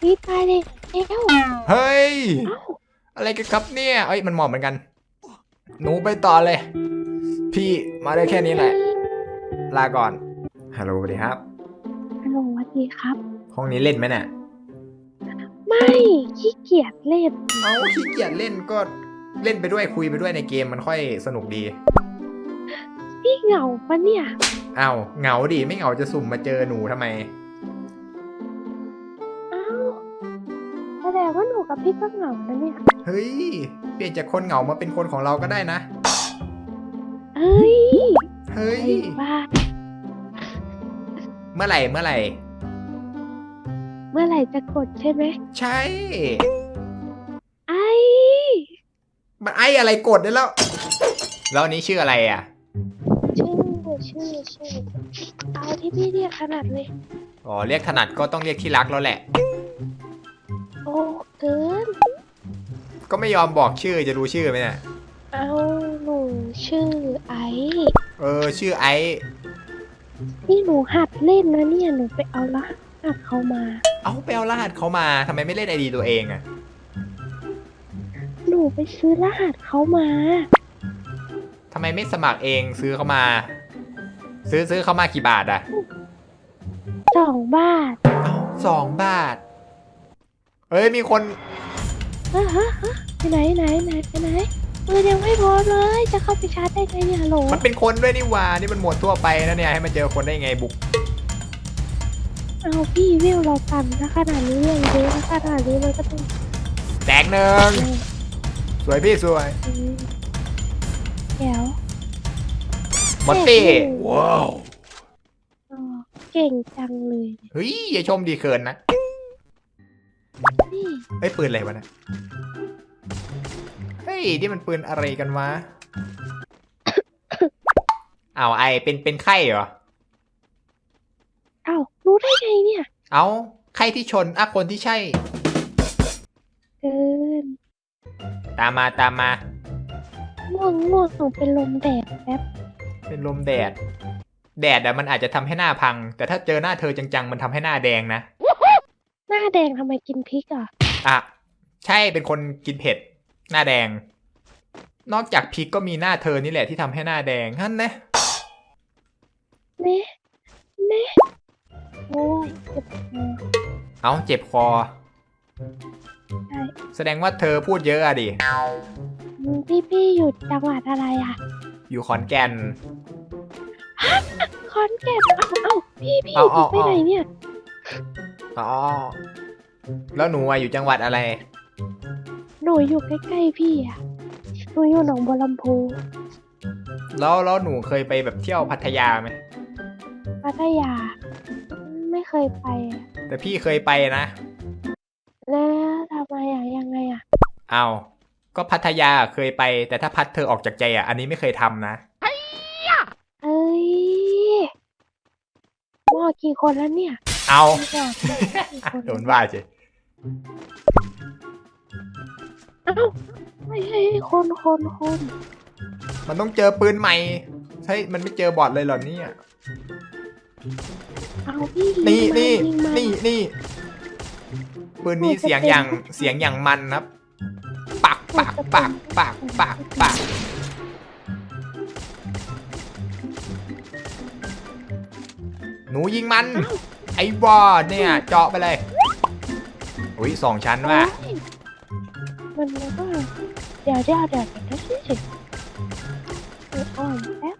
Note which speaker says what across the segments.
Speaker 1: พี่ตายเลยเอ้ว
Speaker 2: เฮ้ย
Speaker 1: เอ้า
Speaker 2: อะไรกันครับเนี่ยเอ้ยมันหมอบเหมือนกัน หนูไปต่อเลย พี่มาได้แค่นี้แหละ ลาก่อน ฮัลโหลสวัสดีครับ
Speaker 1: ฮัลโหลสวัสดีครับ
Speaker 2: ห้องนี้เล่นไหมเนี่ย
Speaker 1: ไม่ขี้เกียจเล่น
Speaker 2: เอาขี้เกียจเล่นก็เล่นไปด้วยคุยไปด้วยในเกมมันค่อยสนุกดี
Speaker 1: พี่เหงาปะเนี่ย
Speaker 2: อ้าวเหงาดิไม่เหงาจะสุ่มมาเจอหนูทำไม
Speaker 1: กับพี่ก็เหงานะเนี่ย
Speaker 2: เฮ้ย เปลี่ยนจากคนเหงามาเป็นคนของเราก็ได้นะ
Speaker 1: เอ้ย
Speaker 2: เฮ้ย
Speaker 1: ไอ้บ้า
Speaker 2: เมื่อไหร่เมื่อไหร่
Speaker 1: เมื่อไหร่จะกดใช่ไหม
Speaker 2: ใช่
Speaker 1: ไอ้
Speaker 2: มันไออะไรกดได้แล้ว แล้วอันนี้ชื่ออะไรอะ
Speaker 1: ชื่อชื่อชื่อเอาที่พี่เรียกขนาดเลย
Speaker 2: อ๋อเรียกถนัดก็ต้องเรียกที่รักแล้วแหละ
Speaker 1: โอ้เกิน
Speaker 2: ก็ไม่ยอมบอกชื่อจะรู้ชื่อไหมเนี่ย
Speaker 1: เอาหนูชื่อไอ้
Speaker 2: เออ ชื่อไอซ์
Speaker 1: นี่หนูหัดเล่นนะเนี่ยหนูไปเอารหัสเขามา
Speaker 2: เอาไปเอารหัสเขามาทำไมไม่เล่นไอดีตัวเองอะ
Speaker 1: หนูไปซื้อรหัสเขามา
Speaker 2: ทำไมไม่สมัครเองซื้อเขามา ซื้อซื้อเขามากี่บาทอะ
Speaker 1: สองบาท
Speaker 2: เอาสองบาท เอ้ยมีคน
Speaker 1: ฮะฮะฮะไปไหนไหนไหนไปไหนมือยังไม่พร้อมเลย จะเข้าไปชาร์จได้ไงเนี่ยโหล
Speaker 2: มันเป็นคนด้วยนี่หว่านี่มันหมวดทั่วไปนะเนี่ยให้มันเจอคนได้ไงบุก
Speaker 1: เอาพี่วิวเราต่ำถ้าขนาดนี้ยังเยอะถ้าขนาดนี้มันก็ต้อง
Speaker 2: แตกหนึ่งสวยพี่สวย
Speaker 1: เดี๋ยว
Speaker 2: มดตี้ว้าว
Speaker 1: เก่งจังเลย
Speaker 2: เฮ้ยอย่าชมดีเกินนะ เอ้ยปืนอะไรวะเนะเฮ้ยนี่มันปืนอะไรกันวะเอาไอเป็นเป็นไข้เหรอ
Speaker 1: เอ้ารู้ได้ไงเนี่ย
Speaker 2: เอาไข้ที่ชนอะคนที่ใช่
Speaker 1: เกิน
Speaker 2: ตามมาตามมา
Speaker 1: ง่วงง่วงหนูเป็นลมแดดแป๊บ
Speaker 2: เป็นลมแดด แดดอะมันอาจจะทำให้หน้าพัง แต่ถ้าเจอหน้าเธอจังๆ มันทำให้หน้าแดงนะ
Speaker 1: หน้าแดงทำไมกินพริกอะ
Speaker 2: อะ ใช่เป็นคนกินเผ็ด หน้าแดง นอกจากพริกก็มีหน้าเธอนี่แหละที่ทำให้หน้าแดงฮั่นนะ
Speaker 1: เน่เน่โอ้ยเจ็บคอ
Speaker 2: เอาเจ็บคอ
Speaker 1: ใช่
Speaker 2: แสดงว่าเธอพูดเยอะอะดิ
Speaker 1: อืมพี่พี่อยู่จังหวัดอะไรอะ
Speaker 2: อยู่ขอนแก่น
Speaker 1: คอนแก่นเอ้าเอ้าพี่พี่
Speaker 2: เอาเอา
Speaker 1: ไปไหนเนี่ย
Speaker 2: อ๋อ แล้วหนูอะอยู่จังหวัดอะไร
Speaker 1: หนูอยู่ใกล้ๆพี่อะหนูอยู่หนองบัวลำพู
Speaker 2: แล้วแล้วหนูเคยไปแบบเที่ยวพัทยาไหม
Speaker 1: พัทยา ไม่เคยไปอะ
Speaker 2: แต่พี่เคยไปนะ
Speaker 1: แล้วทำไมอะยังไงอะ
Speaker 2: เอาก็พัทยาเคยไป แต่ถ้าพัดเธอออกจากใจอะ อันนี้ไม่เคยทำนะ
Speaker 1: เอ้ยหม้อกี่คนแล้วเนี่ย
Speaker 2: เอา
Speaker 1: ไม่บอกกี่คน
Speaker 2: โดนว่าเจ
Speaker 1: เอ้าไม่ใช่คนคนคน
Speaker 2: มันต้องเจอปืนใหม่เฮ้ยมันไม่เจอบอทเลยเหรอเนี่ย
Speaker 1: เอาพี่
Speaker 2: นี่
Speaker 1: ยิง
Speaker 2: นี่
Speaker 1: มายิงมา
Speaker 2: นี่นี่ปืนนี้เสียงอย่างเสียงอย่างมันนะครับปักปักปักปักปักปักหนูยิงมันไอ้บอเนี่ยเจาะไปเลย อุ้ยสองชั้นว่ะ
Speaker 1: มันก็เดี๋ยวเดี๋ยวเดี๋ยวเดี๋ยวสิเดี๋ยวอ่อนแป๊บ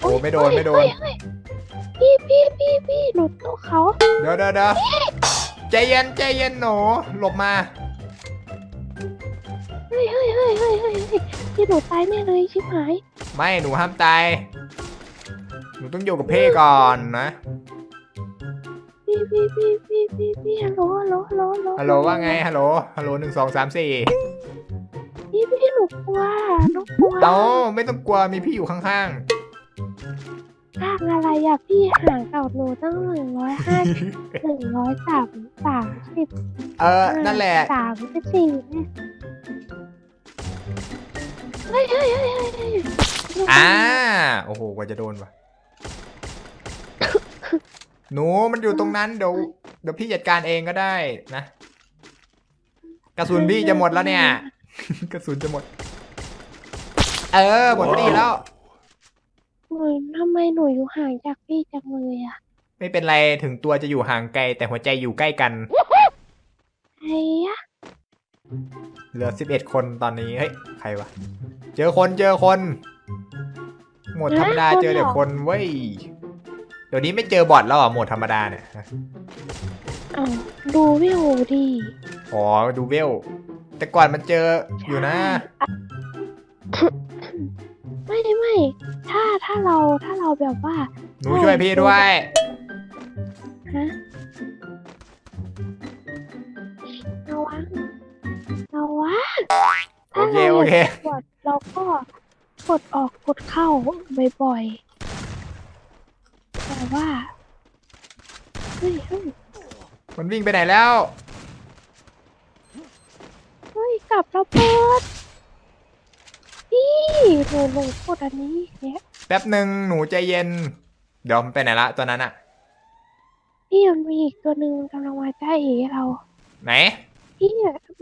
Speaker 2: โอ้ไม่โดนไม่โดน
Speaker 1: เฮ้ยเฮ้ยพี่พี่พี่พี่หนูตัวเขา
Speaker 2: เดี๋ยวเดี๋ยวเดี๋ยวใจเย็นใจเย็นหนูหลบมา
Speaker 1: เฮ้ยเฮ้ยเฮ้ยเฮ้ยเฮ้ยเฮ้ยพี่หนูตายแน่เลยชิบหาย
Speaker 2: ไม่หนูห้ามตาย หนูต้องอยู่กับเพ่ก่อนนะ
Speaker 1: พี่พี่พี่พี่พี่พี่ฮัลโหลฮัลโหลฮัลโหล
Speaker 2: ฮัลโหลว่าไงฮัลโหลฮัลโหลหนึ่งสองสามสี่
Speaker 1: พี่พี่หนูกลัวหนูกลัว
Speaker 2: เอ้ไม่ต้องกลัวมีพี่อยู่ข้างๆ
Speaker 1: ข้างอะไรอะพี่ห่างกับหนูตั้งหนึ่งร้อยห้าหนึ่งร้อยสามสามสิบ
Speaker 2: เออนั่นแหละ
Speaker 1: สามสิบสี่
Speaker 2: อ่าโอ้โหกว่าจะโดนวะ หนูมันอยู่ตรงนั้นเดี๋ยวเดี๋ยวพี่จัดการเองก็ได้นะ กระสุนพี่จะหมดแล้วเนี่ย กระสุนจะหมด เออหมดตีแล้ว
Speaker 1: หนูทำไมหนูอยู่ห่างจากพี่จังเลยอะ
Speaker 2: ไม่เป็นไรถึงตัวจะอยู่ห่างไกล แต่หัวใจอยู่ใกล้กัน
Speaker 1: ไอ้อะ
Speaker 2: เหลือสิบเอ็ดคนตอนนี้ เฮ้ย ใครวะ เจอคนเจอคน หมวดธรรมดาเจอแต่คนเว้ย เดี๋ยวนี้ไม่เจอบอทแล้วเหรอหมวดธรรมดาเนี่ย
Speaker 1: อ้าวดูวิวดิ
Speaker 2: อ๋อดูเวล แต่ก่อนมันเจออยู่นะ
Speaker 1: ไม่ไม่ ถ้าถ้าเราถ้าเราแบบว่า
Speaker 2: หนูช่วยพี่ด้วย
Speaker 1: ฮะระวังระวัง
Speaker 2: โอเคโอเค
Speaker 1: กดเราก็กดออกกดเข้าบ่อยๆ แต่ว่าเฮ้ยเฮ้ย
Speaker 2: มันวิ่งไปไหนแล้ว
Speaker 1: เฮ้ยกลับระเบิดนี่หนูหนูกดอันนี้เนี่ย
Speaker 2: แป๊บหนึ่งหนูใจเย็น เดี๋ยวมันไปไหนละตัวนั้นอะ
Speaker 1: พี่มันมีอีกตัวหนึ่งมันกำลังมาจ้าเอเรา
Speaker 2: ไหน
Speaker 1: พี่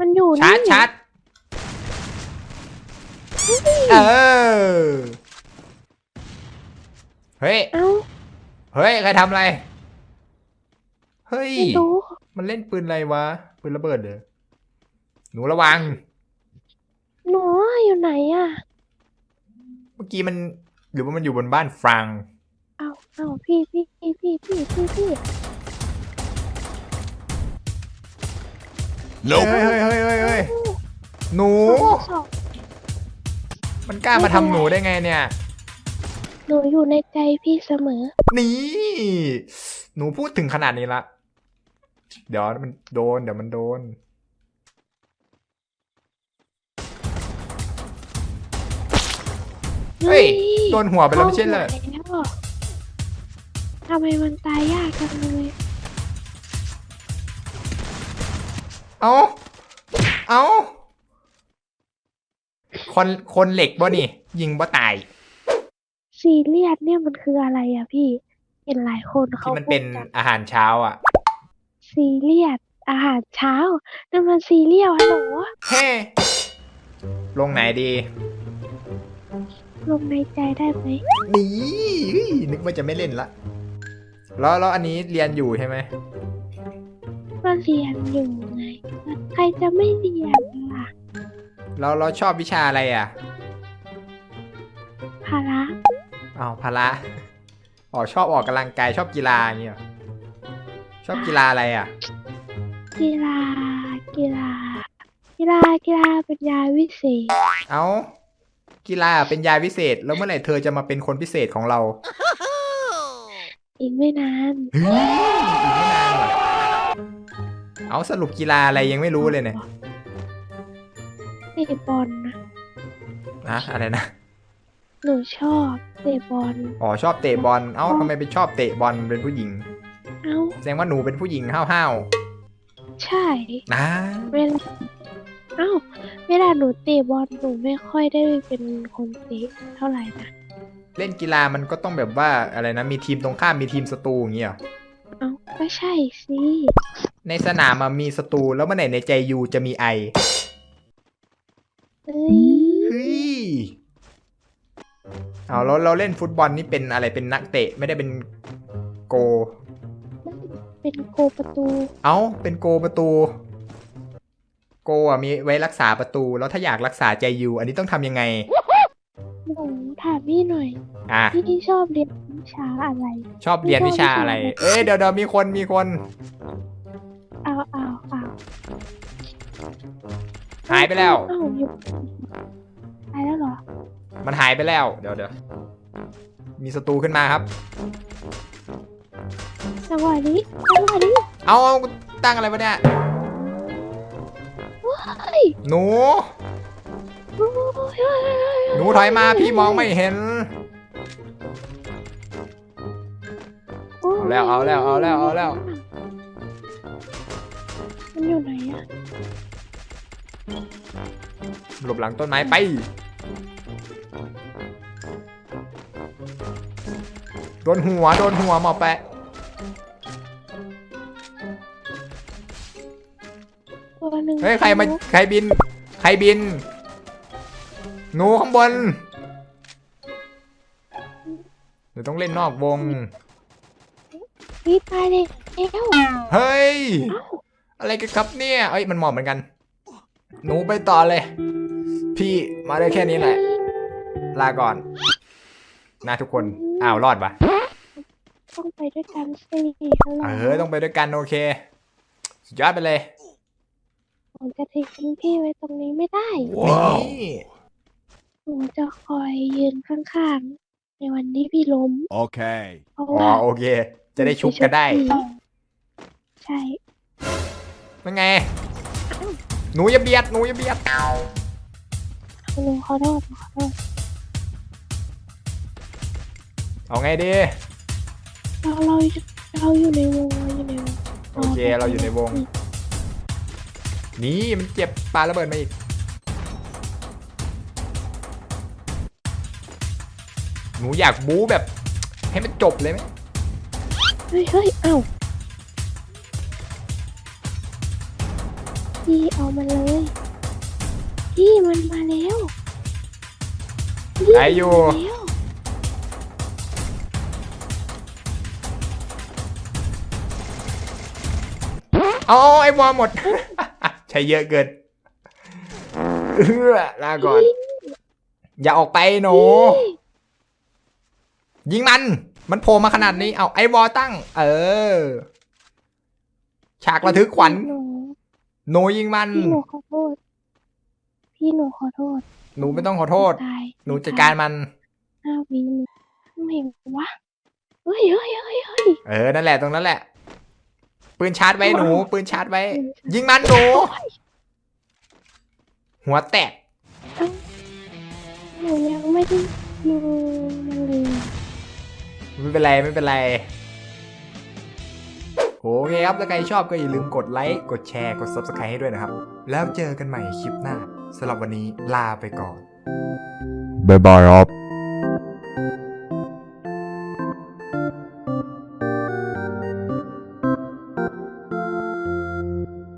Speaker 1: มันอยู่
Speaker 2: ชา
Speaker 1: นี่
Speaker 2: ร์จชาร์จเออ เฮ้ย
Speaker 1: เอ้า
Speaker 2: เฮ้ย ใครทำอะไร เฮ้ย
Speaker 1: ไม่รู้
Speaker 2: มันเล่นปืนอะไรวะ ปืนระเบิดเหรอหนูระวัง
Speaker 1: หนูอยู่ไหนอะ
Speaker 2: เมื่อกี้มัน หรือว่ามันอยู่บนบ้านฟรัง
Speaker 1: เอาเอาพี่พี่พี่พี่พี่พี่พี่
Speaker 2: เฮ้ยเฮ้ยเฮ้ยเฮ้ยเฮ้ยหนู
Speaker 1: โอ้สอง
Speaker 2: มันกล้ามาทำหนูได้ไงเนี่ย
Speaker 1: หนูอยู่ในใจพี่เสมอ
Speaker 2: นี่ หนูพูดถึงขนาดนี้ละ เดี๋ยวมันโดน เดี๋ยวมันโดน เฮ้ย โดนหัวไปแล้วไม่ใช่เหรอ
Speaker 1: ข้าหัวแล้วทำไมมันตายยากจังเลย
Speaker 2: เอาเอาคน คนเหล็กบ่นี่ ยิงบ่ตาย
Speaker 1: ซีเรียสเนี่ยมันคืออะไรอะพี่ เห็นหลายคนเขา
Speaker 2: ที่มันเป็น
Speaker 1: พูดกั
Speaker 2: อาหารเช้าอะ
Speaker 1: ซีเรียสอาหารเช้านั่นมันซีเรียลฮัลโหล
Speaker 2: เฮ้ลงไหนดี
Speaker 1: ลงในใจได้ไหม
Speaker 2: นี่เฮ้ยนึกว่าจะไม่เล่นละ แล้วแล้วอันนี้เรียนอยู่ใช่ไหม
Speaker 1: ก็เรียนอยู่ไงใครจะไม่เรียนล่ะ
Speaker 2: แล้วเราชอบวิชาอะไรอะ
Speaker 1: ภาระ
Speaker 2: อ้าวพละอ๋อชอบออกกำลังกายชอบกีฬาอย่างเงี้ยเหรอชอบกีฬาอะไรอะ
Speaker 1: กีฬา กีฬา กีฬา กีฬาเป็นยาวิเศษ
Speaker 2: เอา กีฬาเป็นยาวิเศษ แล้วเมื่อไหร่เธอจะมาเป็นคนพิเศษของเรา
Speaker 1: อีกไม่นาน
Speaker 2: เฮ้ยอีกไม่นานหรอกเอาสรุปกีฬาอะไรยังไม่รู้เลยเนี่ย
Speaker 1: เตะบอลนะ
Speaker 2: นะอะไรนะ
Speaker 1: หนูชอบเตะบอล
Speaker 2: อ๋อชอบเตะบอล เอ้าทำไมไปชอบเตะบอลเป็นผู้หญิง
Speaker 1: เอ้า
Speaker 2: แสดงว่าหนูเป็นผู้หญิงห้าว
Speaker 1: ใช่
Speaker 2: ๆนะ
Speaker 1: เวลาเอ้า เวลาหนูเตะบอลหนูไม่ค่อยได้เป็นคนเตะเท่าไหร่นะ
Speaker 2: เล่นกีฬามันก็ต้องแบบว่าอะไรนะมีทีมตรงข้ามมีทีมศัตรูอย่างเงี้ยเหรอ
Speaker 1: เอ้าก็ใช่สิ
Speaker 2: ในสนามอะมีศัตรูแล้วเมื่อไหร่ในใจยูจะมีไอ
Speaker 1: เอ้ย
Speaker 2: เฮ้ย เอาเราเราเล่นฟุตบอลนี่เป็นอะไรเป็นนักเตะไม่ได้เป็นโก
Speaker 1: เป็นโกประตู
Speaker 2: เอ้าเป็นโกประตู โกอะมีไว้รักษาประตู แล้วถ้าอยากรักษาใจยูอันนี้ต้องทำยังไง
Speaker 1: หนูถามพี่หน่อย
Speaker 2: อะ
Speaker 1: พี่ชอบเรียนวิชาอะไร
Speaker 2: ชอบเรียนวิชาอะไร เอ้ยเดี๋ยวเดี๋ยวมีคนมีคน
Speaker 1: เอาเอาเอา
Speaker 2: หายไปแล้ว
Speaker 1: เอ้าอยู่หายแล้วเหรอ
Speaker 2: มันหายไปแล้ว เดี๋ยวเดี๋ยวมีศัตรูขึ้นมาครับ
Speaker 1: จังหวะนี้จังหวะนี้
Speaker 2: เอาเอาตั้งอะไรวะเนี่ย
Speaker 1: เฮ้ย
Speaker 2: หนู
Speaker 1: โอ้ยเฮ้ยเฮ้ยเฮ้ย
Speaker 2: หนูถอยมาพี่มองไม่เห็น
Speaker 1: โอ้ย
Speaker 2: เอาแล้วเอาแล้วเอาแล้วเอาแล้ว
Speaker 1: มันอยู่ไหนอะ
Speaker 2: หลบหลังต้นไม้ไป โดนหัว โดนหัวหมอแปะเฮ้ย ใครมา ใครบิน ใครบิน หนูข้างบน เดี๋ยวต้องเล่นนอกวง
Speaker 1: นี่ตายเลยเอ้า
Speaker 2: เฮ้ย
Speaker 1: อะ
Speaker 2: ไรกันครับเนี่ย เอ้ย มันหมอบเหมือนกัน หนูไปต่อเลย พี่มาได้แค่นี้แหละ ลาก่อน นะทุกคน อ้าว รอดปะ
Speaker 1: ต้องไปด้วยกันสิฮัลโหล
Speaker 2: เออต้องไปด้วยกันโอเค สุดยอดไปเลย
Speaker 1: ผมจะทิ้งพี่ไว้ตรงนี้ไม่ได้
Speaker 2: นี่
Speaker 1: ผมจะคอยยืนข้างๆ ในวันที่พี่ล้ม
Speaker 3: Okay.
Speaker 1: เพราะ
Speaker 2: อ๋อ
Speaker 1: ว่า
Speaker 2: โอเค จะได้ชุบกันได้
Speaker 1: พี่ใช่
Speaker 2: เป็นไง หนูอย่าเบียดหนูอย่าเบียด
Speaker 1: หนูขอโทษหนูขอโทษ
Speaker 2: เอาไงดี
Speaker 1: เราเราเราอยู่ในวงเราอยู่ในวง
Speaker 2: โอเคเราอยู่ในวง นี่มันเจ็บปาระเบิดมาอีก หนูอยากบู๊แบบ ให้มันจบเลยไหม
Speaker 1: เฮ้ยเฮ้ยเอ้าพี่เอามันเลย พี่มันมาแล้วพี่
Speaker 2: ได้อยู่
Speaker 1: มันมาแล้ว
Speaker 2: เอาไอ้วอลหมด ใช้เยอะเกินเอื้อลาก่อน อย่าออกไปหนู ยิงมัน มันโผล่มาขนาดนี้ เอาไอ้วอลตั้ง เออ ฉากระทึกขวัญ
Speaker 1: หนู
Speaker 2: หนูยิงมัน
Speaker 1: พี่หนูขอโทษ พี่หนูขอโทษ
Speaker 2: หนูไม่ต้องขอโทษ
Speaker 1: ตาย
Speaker 2: หนูจัดการมัน
Speaker 1: ห้าวิหนูทำไมวะเฮ้ยเฮ้ยเฮ้ยเฮ้ย
Speaker 2: เออ นั่นแหละ ตรงนั้นแหละ ปืนชาร์จไว้หนู ปืนชาร์จไว้ ยิงมันหนู หัวแตก
Speaker 1: หนูยังไม่ได้ดูมันเลย
Speaker 2: ไม่เป็นไรไม่เป็นไรโอเคครับถ้าใครชอบก็อย่าลืมกดไลค์ กดแชร์ กด Subscribe ให้ด้วยนะครับ แล้วเจอกันใหม่คลิปหน้าสำหรับวันนี้ลาไปก่อน
Speaker 3: Bye bye up.